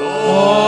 哦。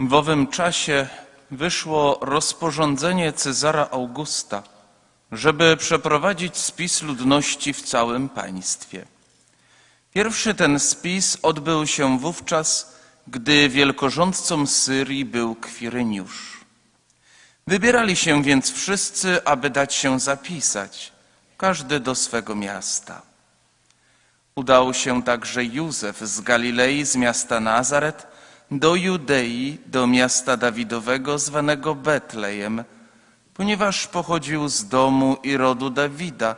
W owym czasie wyszło rozporządzenie Cezara Augusta, żeby przeprowadzić spis ludności w całym państwie. Pierwszy ten spis odbył się wówczas, gdy wielkorządcą Syrii był Kwiryniusz. Wybierali się więc wszyscy, aby dać się zapisać, każdy do swego miasta. Udał się także Józef z Galilei, z miasta Nazaret, do Judei, do miasta Dawidowego zwanego Betlejem, ponieważ pochodził z domu i rodu Dawida,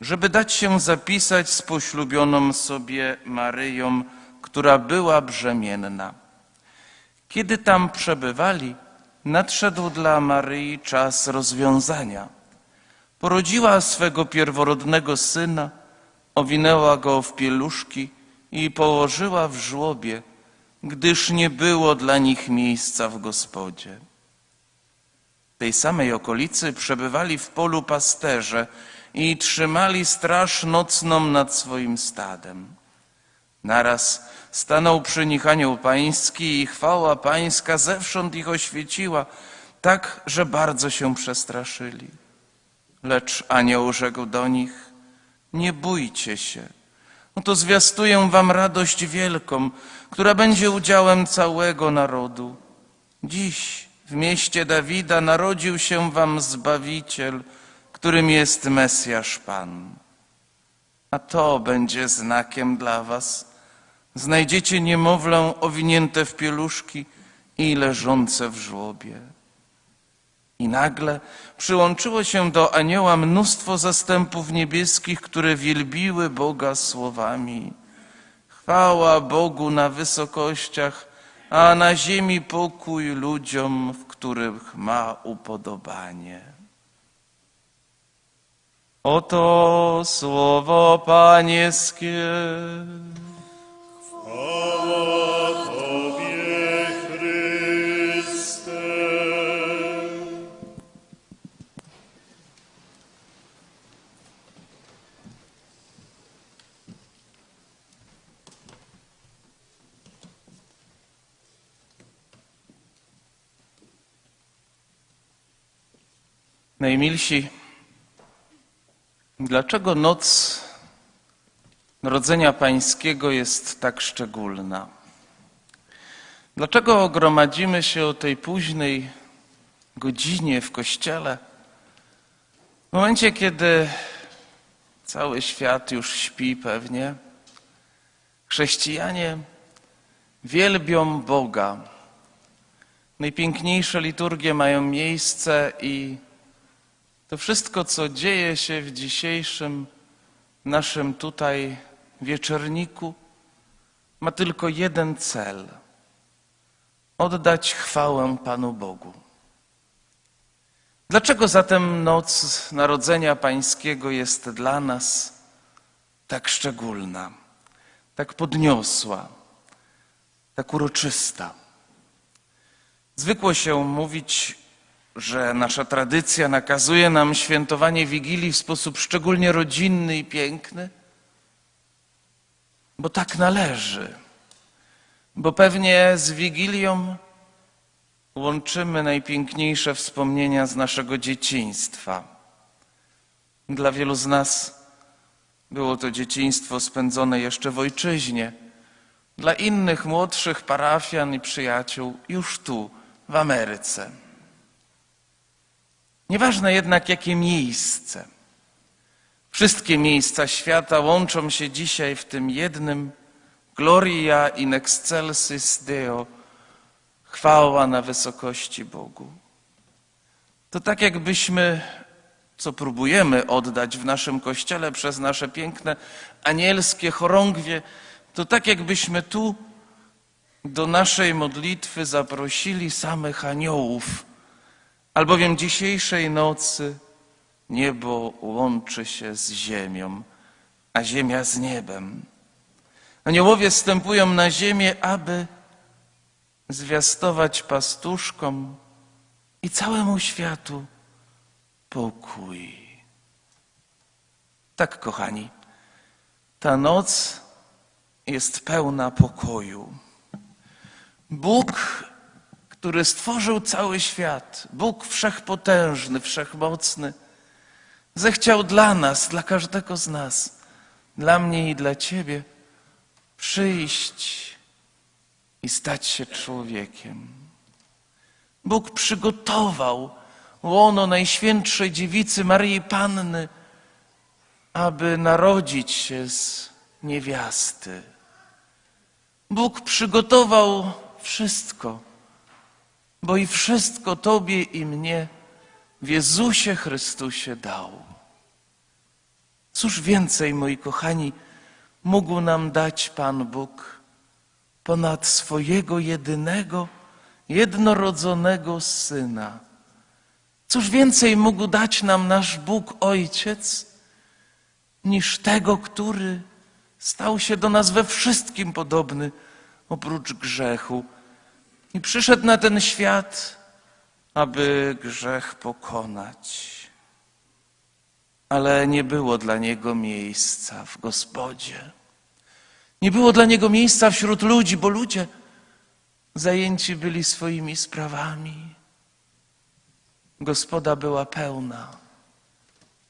żeby dać się zapisać z poślubioną sobie Maryją, która była brzemienna. Kiedy tam przebywali, nadszedł dla Maryi czas rozwiązania. Porodziła swego pierworodnego syna, owinęła go w pieluszki i położyła w żłobie, gdyż nie było dla nich miejsca w gospodzie. W tej samej okolicy przebywali w polu pasterze i trzymali straż nocną nad swoim stadem. Naraz stanął przy nich anioł pański i chwała pańska zewsząd ich oświeciła, tak, że bardzo się przestraszyli. Lecz anioł rzekł do nich, nie bójcie się. Oto zwiastuję wam radość wielką, która będzie udziałem całego narodu. Dziś w mieście Dawida narodził się wam Zbawiciel, którym jest Mesjasz Pan. A to będzie znakiem dla was. Znajdziecie niemowlę owinięte w pieluszki i leżące w żłobie. I nagle przyłączyło się do anioła mnóstwo zastępów niebieskich, które wielbiły Boga słowami. Chwała Bogu na wysokościach, a na ziemi pokój ludziom, w których ma upodobanie. Oto słowo Pańskie. Chwała Najmilsi, dlaczego noc Narodzenia Pańskiego jest tak szczególna? Dlaczego gromadzimy się o tej późnej godzinie w kościele? W momencie, kiedy cały świat już śpi pewnie, chrześcijanie wielbią Boga. Najpiękniejsze liturgie mają miejsce i to wszystko, co dzieje się w dzisiejszym naszym tutaj wieczorniku, ma tylko jeden cel: oddać chwałę Panu Bogu. Dlaczego zatem noc Narodzenia Pańskiego jest dla nas tak szczególna, tak podniosła, tak uroczysta? Zwykło się mówić, że nasza tradycja nakazuje nam świętowanie Wigilii w sposób szczególnie rodzinny i piękny, bo tak należy. Bo pewnie z Wigilią łączymy najpiękniejsze wspomnienia z naszego dzieciństwa. Dla wielu z nas było to dzieciństwo spędzone jeszcze w ojczyźnie. Dla innych młodszych parafian i przyjaciół już tu, w Ameryce. Nieważne jednak, jakie miejsce. Wszystkie miejsca świata łączą się dzisiaj w tym jednym Gloria in excelsis Deo, chwała na wysokości Bogu. To tak jakbyśmy co próbujemy oddać w naszym kościele przez nasze piękne anielskie chorągwie, to tak jakbyśmy tu do naszej modlitwy zaprosili samych aniołów, albowiem dzisiejszej nocy niebo łączy się z ziemią, a ziemia z niebem. Aniołowie wstępują na ziemię, aby zwiastować pastuszkom i całemu światu pokój. Tak, kochani, ta noc jest pełna pokoju. Bóg, który stworzył cały świat, Bóg wszechpotężny, wszechmocny, zechciał dla nas, dla każdego z nas, dla mnie i dla Ciebie przyjść i stać się człowiekiem. Bóg przygotował łono Najświętszej Dziewicy Maryi Panny, aby narodzić się z niewiasty. Bóg przygotował wszystko, bo i wszystko Tobie i mnie w Jezusie Chrystusie dał. Cóż więcej, moi kochani, mógł nam dać Pan Bóg ponad swojego jedynego, jednorodzonego Syna? Cóż więcej mógł dać nam nasz Bóg Ojciec niż tego, który stał się do nas we wszystkim podobny, oprócz grzechu. I przyszedł na ten świat, aby grzech pokonać. Ale nie było dla niego miejsca w gospodzie. Nie było dla niego miejsca wśród ludzi, bo ludzie zajęci byli swoimi sprawami. Gospoda była pełna.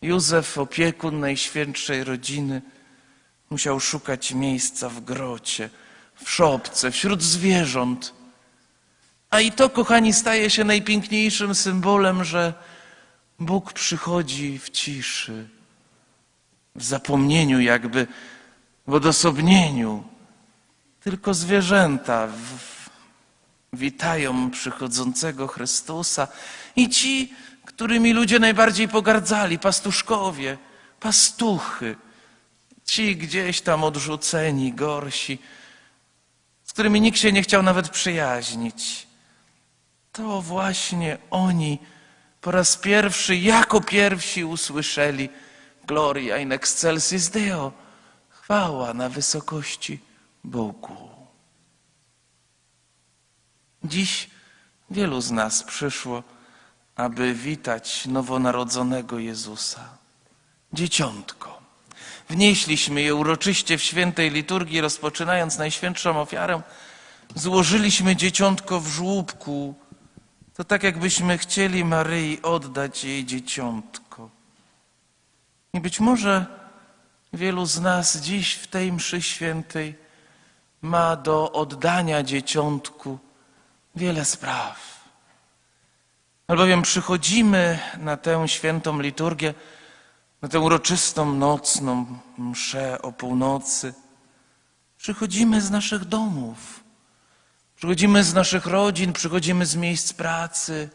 Józef, opiekun najświętszej rodziny, musiał szukać miejsca w grocie, w szopce, wśród zwierząt. A i to, kochani, staje się najpiękniejszym symbolem, że Bóg przychodzi w ciszy, w zapomnieniu, jakby w odosobnieniu. Tylko zwierzęta witają przychodzącego Chrystusa i ci, którymi ludzie najbardziej pogardzali, pastuszkowie, pastuchy, ci gdzieś tam odrzuceni, gorsi, z którymi nikt się nie chciał nawet przyjaźnić. To właśnie oni po raz pierwszy, jako pierwsi usłyszeli Gloria in excelsis Deo, chwała na wysokości Bogu. Dziś wielu z nas przyszło, aby witać nowonarodzonego Jezusa, dzieciątko. Wnieśliśmy je uroczyście w świętej liturgii, rozpoczynając najświętszą ofiarę, złożyliśmy dzieciątko w żłóbku. To tak, jakbyśmy chcieli Maryi oddać jej dzieciątko. I być może wielu z nas dziś w tej mszy świętej ma do oddania dzieciątku wiele spraw. Albowiem przychodzimy na tę świętą liturgię, na tę uroczystą nocną mszę o północy. Przychodzimy z naszych domów, przychodzimy z naszych rodzin, przychodzimy z miejsc pracy,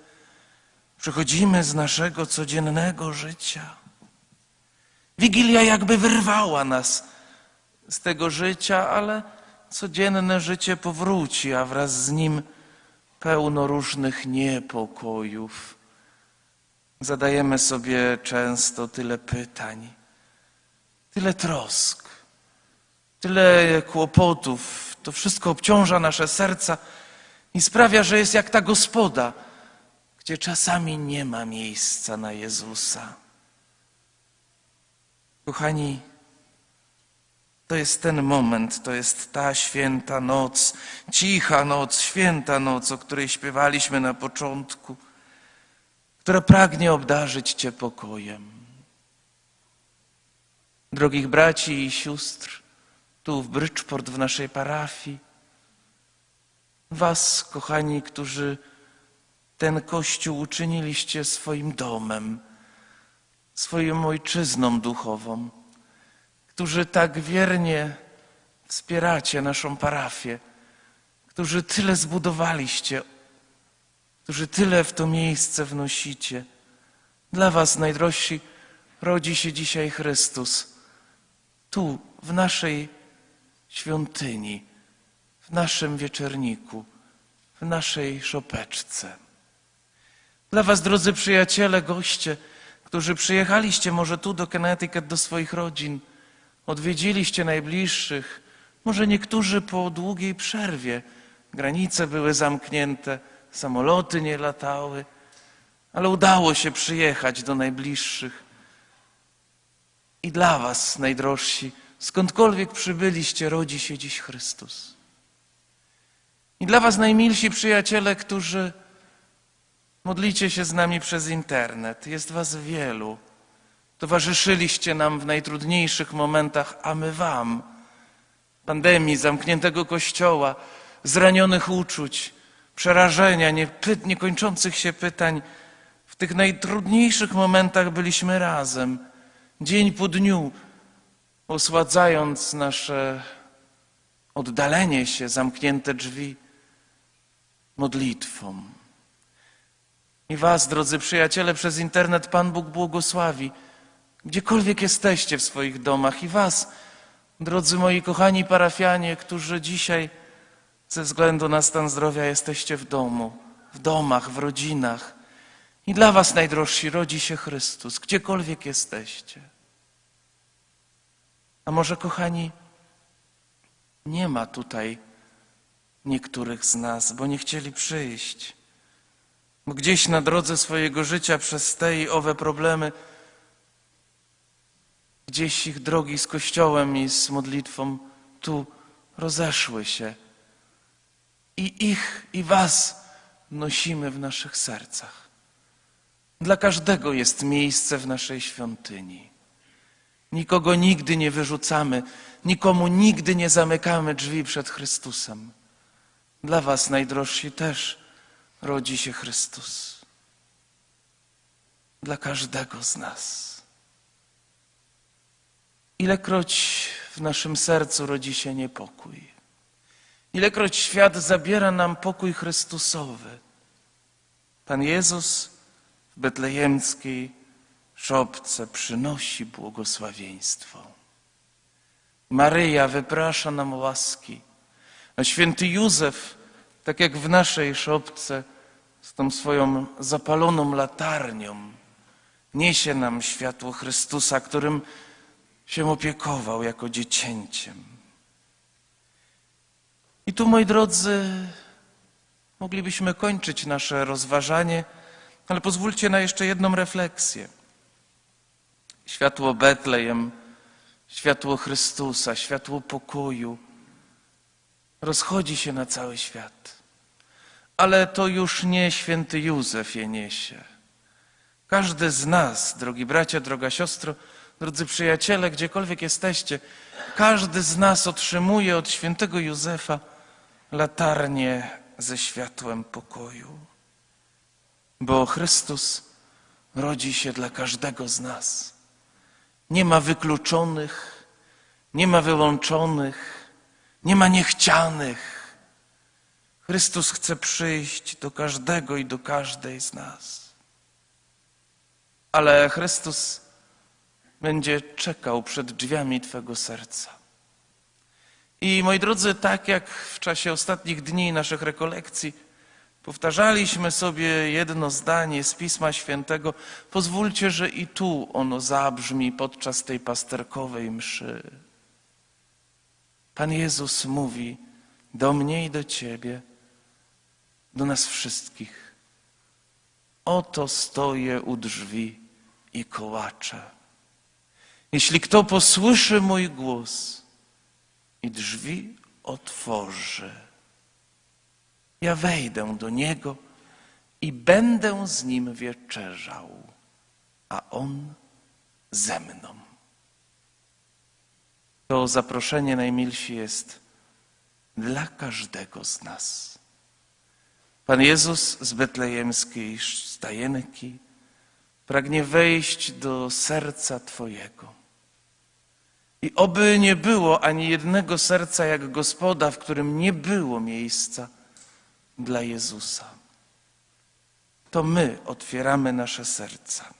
przychodzimy z naszego codziennego życia. Wigilia jakby wyrwała nas z tego życia, ale codzienne życie powróci, a wraz z nim pełno różnych niepokojów. Zadajemy sobie często tyle pytań, tyle trosk, tyle kłopotów. To wszystko obciąża nasze serca i sprawia, że jest jak ta gospoda, gdzie czasami nie ma miejsca na Jezusa. Kochani, to jest ten moment, to jest ta święta noc, cicha noc, święta noc, o której śpiewaliśmy na początku, która pragnie obdarzyć Cię pokojem. Drogich braci i sióstr, tu w Bridgeport, w naszej parafii, Was, kochani, którzy ten kościół uczyniliście swoim domem, swoją ojczyzną duchową, którzy tak wiernie wspieracie naszą parafię, którzy tyle zbudowaliście, którzy tyle w to miejsce wnosicie. Dla Was, najdrożsi, rodzi się dzisiaj Chrystus. Tu, w naszej świątyni, w naszym wieczerniku, w naszej szopeczce. Dla Was, drodzy przyjaciele, goście, którzy przyjechaliście może tu do Connecticut do swoich rodzin, odwiedziliście najbliższych, może niektórzy po długiej przerwie. Granice były zamknięte, samoloty nie latały, ale udało się przyjechać do najbliższych. I dla Was, najdrożsi, skądkolwiek przybyliście, rodzi się dziś Chrystus. I dla Was, najmilsi przyjaciele, którzy modlicie się z nami przez internet, jest Was wielu. Towarzyszyliście nam w najtrudniejszych momentach, a my Wam. Pandemii, zamkniętego kościoła, zranionych uczuć, przerażenia, niekończących się pytań. W tych najtrudniejszych momentach byliśmy razem, dzień po dniu, osładzając nasze oddalenie się, zamknięte drzwi modlitwą. I Was, drodzy przyjaciele, przez internet Pan Bóg błogosławi, gdziekolwiek jesteście w swoich domach. I Was, drodzy moi kochani parafianie, którzy dzisiaj ze względu na stan zdrowia jesteście w domu, w domach, w rodzinach. I dla Was, najdrożsi, rodzi się Chrystus, gdziekolwiek jesteście. A może, kochani, nie ma tutaj niektórych z nas, bo nie chcieli przyjść. Gdzieś na drodze swojego życia przez te i owe problemy, gdzieś ich drogi z Kościołem i z modlitwą tu rozeszły się. I ich, i Was nosimy w naszych sercach. Dla każdego jest miejsce w naszej świątyni. Nikogo nigdy nie wyrzucamy, nikomu nigdy nie zamykamy drzwi przed Chrystusem. Dla Was, najdrożsi, też rodzi się Chrystus. Dla każdego z nas. Ilekroć w naszym sercu rodzi się niepokój, ilekroć świat zabiera nam pokój Chrystusowy, Pan Jezus w betlejemskiej szopce przynosi błogosławieństwo. Maryja wyprasza nam łaski, a święty Józef, tak jak w naszej szopce, z tą swoją zapaloną latarnią, niesie nam światło Chrystusa, którym się opiekował jako dziecięciem. I tu, moi drodzy, moglibyśmy kończyć nasze rozważanie, ale pozwólcie na jeszcze jedną refleksję. Światło Betlejem, światło Chrystusa, światło pokoju rozchodzi się na cały świat. Ale to już nie święty Józef je niesie. Każdy z nas, drogi bracia, droga siostro, drodzy przyjaciele, gdziekolwiek jesteście, każdy z nas otrzymuje od świętego Józefa latarnię ze światłem pokoju. Bo Chrystus rodzi się dla każdego z nas. Nie ma wykluczonych, nie ma wyłączonych, nie ma niechcianych. Chrystus chce przyjść do każdego i do każdej z nas. Ale Chrystus będzie czekał przed drzwiami Twego serca. I moi drodzy, tak jak w czasie ostatnich dni naszych rekolekcji powtarzaliśmy sobie jedno zdanie z Pisma Świętego, pozwólcie, że i tu ono zabrzmi podczas tej pasterkowej mszy. Pan Jezus mówi do mnie i do Ciebie, do nas wszystkich. Oto stoję u drzwi i kołaczę. Jeśli kto posłyszy mój głos i drzwi otworzy, ja wejdę do niego i będę z nim wieczerzał, a on ze mną. To zaproszenie najmilsi jest dla każdego z nas. Pan Jezus z betlejemskiej stajenki pragnie wejść do serca Twojego. I oby nie było ani jednego serca jak gospoda, w którym nie było miejsca dla Jezusa. To my otwieramy nasze serca.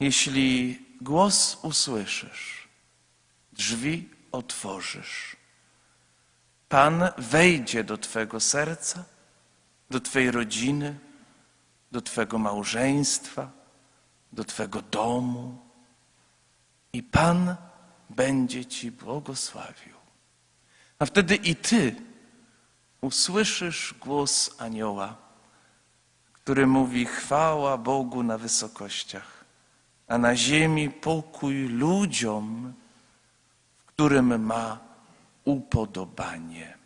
Jeśli głos usłyszysz, drzwi otworzysz, Pan wejdzie do Twego serca, do Twojej rodziny, do Twego małżeństwa, do Twego domu i Pan będzie Ci błogosławił. A wtedy i Ty usłyszysz głos anioła, który mówi: Chwała Bogu na wysokościach, a na ziemi pokój ludziom, w którym ma upodobanie.